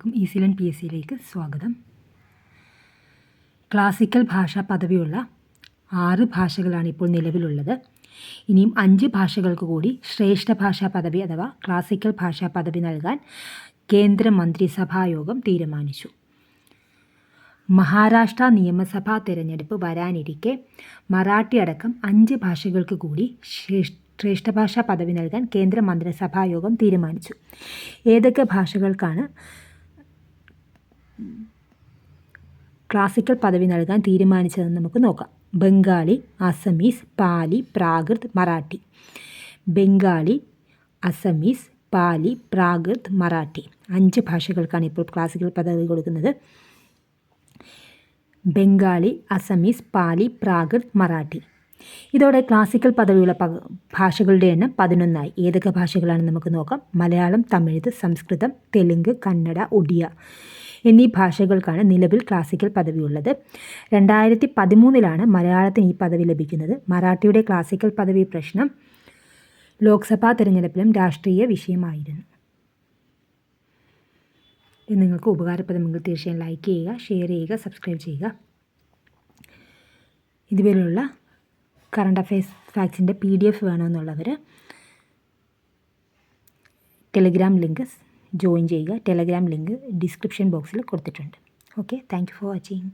എല്ലാവർക്കും ഈസിലൻ P S സിയിലേക്ക് സ്വാഗതം. ക്ലാസിക്കൽ ഭാഷാ പദവിയുള്ള ആറ് ഭാഷകളാണ് ഇപ്പോൾ നിലവിലുള്ളത്. ഇനിയും അഞ്ച് ഭാഷകൾക്ക് കൂടി ശ്രേഷ്ഠ ഭാഷാ പദവി അഥവാ ക്ലാസിക്കൽ ഭാഷാ പദവി നൽകാൻ കേന്ദ്ര മന്ത്രിസഭായോഗം തീരുമാനിച്ചു. മഹാരാഷ്ട്ര നിയമസഭാ തെരഞ്ഞെടുപ്പ് വരാനിരിക്കെ മറാഠി അടക്കം അഞ്ച് ഭാഷകൾക്ക് കൂടി ശ്രേഷ്ഠ ഭാഷാ പദവി നൽകാൻ കേന്ദ്ര മന്ത്രിസഭാ യോഗം തീരുമാനിച്ചു. ഏതൊക്കെ ഭാഷകൾക്കാണ് ക്ലാസിക്കൽ പദവി നൽകാൻ തീരുമാനിച്ചതെന്ന് നമുക്ക് നോക്കാം. ബംഗാളി അസമീസ് പാലി പ്രാകൃത് മറാഠി. ബംഗാളി അസമീസ് പാലി പ്രാകൃത് മറാഠി. അഞ്ച് ഭാഷകൾക്കാണ് ഇപ്പോൾ ക്ലാസിക്കൽ പദവി കൊടുക്കുന്നത്. ബംഗാളി അസമീസ് പാലി പ്രാകൃത് മറാഠി. ഇതോടെ ക്ലാസിക്കൽ പദവിയുള്ള ഭാഷകളുടെ എണ്ണം പതിനൊന്നായി. ഏതൊക്കെ ഭാഷകളാണ് നമുക്ക് നോക്കാം. മലയാളം തമിഴ് സംസ്കൃതം തെലുങ്ക് കന്നഡ ഒഡിയ എന്നീ ഭാഷകൾക്കാണ് നിലവിൽ ക്ലാസിക്കൽ പദവിയുള്ളത്. രണ്ടായിരത്തി പതിമൂന്നിലാണ് മലയാളത്തിന് ഈ പദവി ലഭിക്കുന്നത്. മറാഠിയുടെ ക്ലാസിക്കൽ പദവി പ്രശ്നം ലോക്സഭാ തിരഞ്ഞെടുപ്പിലും രാഷ്ട്രീയ വിഷയമായിരുന്നു. നിങ്ങൾക്ക് ഉപകാരപ്രദമെങ്കിൽ തീർച്ചയായും ലൈക്ക് ചെയ്യുക ഷെയർ ചെയ്യുക സബ്സ്ക്രൈബ് ചെയ്യുക. ഇതുപോലുള്ള കറണ്ട് അഫയേഴ്സ് ഫാക്സിന്റെ പി ഡി എഫ് വേണമെന്നുള്ളവർ ടെലിഗ്രാം ലിങ്ക് ജോയിൻ ചെയ്യുക. ടെലഗ്രാം ലിങ്ക് ഡിസ്ക്രിപ്ഷൻ ബോക്സിൽ കൊടുത്തിട്ടുണ്ട്. Okay thank you for watching